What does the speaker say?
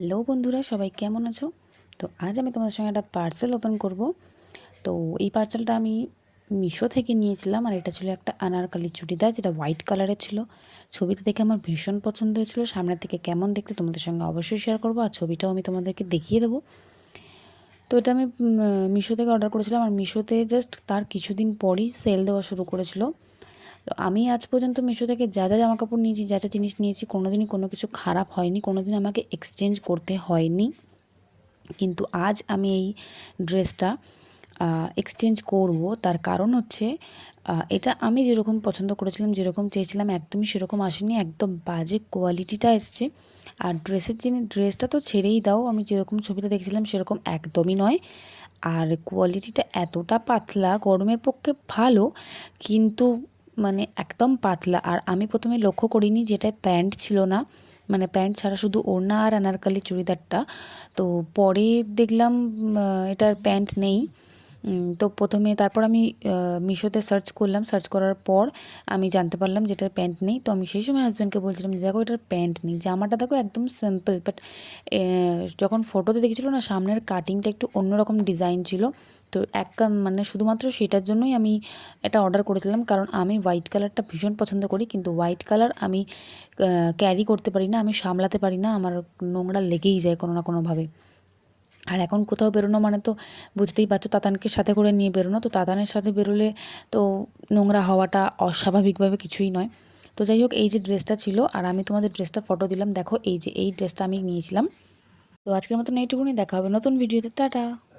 Hello বন্ধুরা, সবাই কেমন আছো? তো আজ আমি তোমাদের সঙ্গে একটা পার্সেল ওপেন করব। তো এই পার্সেলটা আমি মিশো থেকে নিয়েছিলাম আর এটা ছিল একটা আনারকালি চুড়িদার, যেটা হোয়াইট কালারের ছিল। ছবিটা দেখে আমার ভীষণ পছন্দ হয়েছিল। সামনের থেকে কেমন দেখতে তোমাদের সঙ্গে অবশ্যই শেয়ার করব আর ছবিটাও আমি তোমাদেরকে দেখিয়ে দেবো। তো এটা আমি মিশো থেকে অর্ডার করেছিলাম আর মিশোতে জাস্ট তার কিছুদিন পরই সেল দেওয়া শুরু করেছিল। তো আমি আজ পর্যন্ত মিশো থেকে যা যা জামা কাপড় নিয়েছি, যা যা জিনিস নিয়েছি কোনো দিনই কোনো কিছু খারাপ হয়নি কোনো দিন আমাকে এক্সচেঞ্জ করতে হয়নি। কিন্তু আজ আমি এই ড্রেসটা এক্সচেঞ্জ করব। তার কারণ হচ্ছে এটা আমি যেরকম পছন্দ করেছিলাম, যেরকম চেয়েছিলাম, একদমই সেরকম আসেনি, একদম বাজে কোয়ালিটিটা এসছে। আর ড্রেসের জিনিস ড্রেসটা তো ছেড়েই দাও, আমি যেরকম ছবিটা দেখেছিলাম, সেরকম একদমই নয়। আর কোয়ালিটিটা এতটা পাতলা, গরমের পক্ষে ভালো, কিন্তু মানে একদম পাতলা। আর আমি প্রথমে লক্ষ্য করিনি যেটা প্যান্ট ছিল না। মানে প্যান্ট ছাড়া শুধু ওড়না আর আনারকালি চুড়িদারটা। তো পরে দেখলাম এটার প্যান্ট নেই। তো প্রথমে তারপর আমি মিশোতে সার্চ করলাম। সার্চ করার পর আমি জানতে পারলাম যে এটার প্যান্ট নেই। তো আমি সেই সময় হাজব্যান্ডকে বলছিলাম যে, দেখো, এটার প্যান্ট নেই। জামাটা দেখো একদম সিম্পল বাট যখন ফটোতে দেখেছিলো না, সামনের কাটিংটা একটু অন্যরকম ডিজাইন ছিল। তো এক মানে শুধুমাত্র সেটার জন্যই আমি এটা অর্ডার করেছিলাম। কারণ আমি হোয়াইট কালারটা ভীষণ পছন্দ করি, কিন্তু হোয়াইট কালার আমি ক্যারি করতে পারি না, আমি সামলাতে পারি না। আমার নোংরা লেগেই যায় কোনো না কোনোভাবে। আর এখন কোথাও বেরোনো মানে তো বুঝতেই পারছ, তাতানকে সাথে করে নিয়ে বেরোনো। তো তাতানের সাথে বেরোলে তো নোংরা হওয়াটা অস্বাভাবিকভাবে কিছুই নয়। তো যাই হোক, এই যে ড্রেসটা ছিল, আর আমি তোমাদের ড্রেসটা ফটো দিলাম। দেখো, এই যে এই ড্রেসটা আমি নিয়েছিলাম। তো আজকের মতন এইটুকুনি, দেখা হবে নতুন ভিডিওতে। টাটা!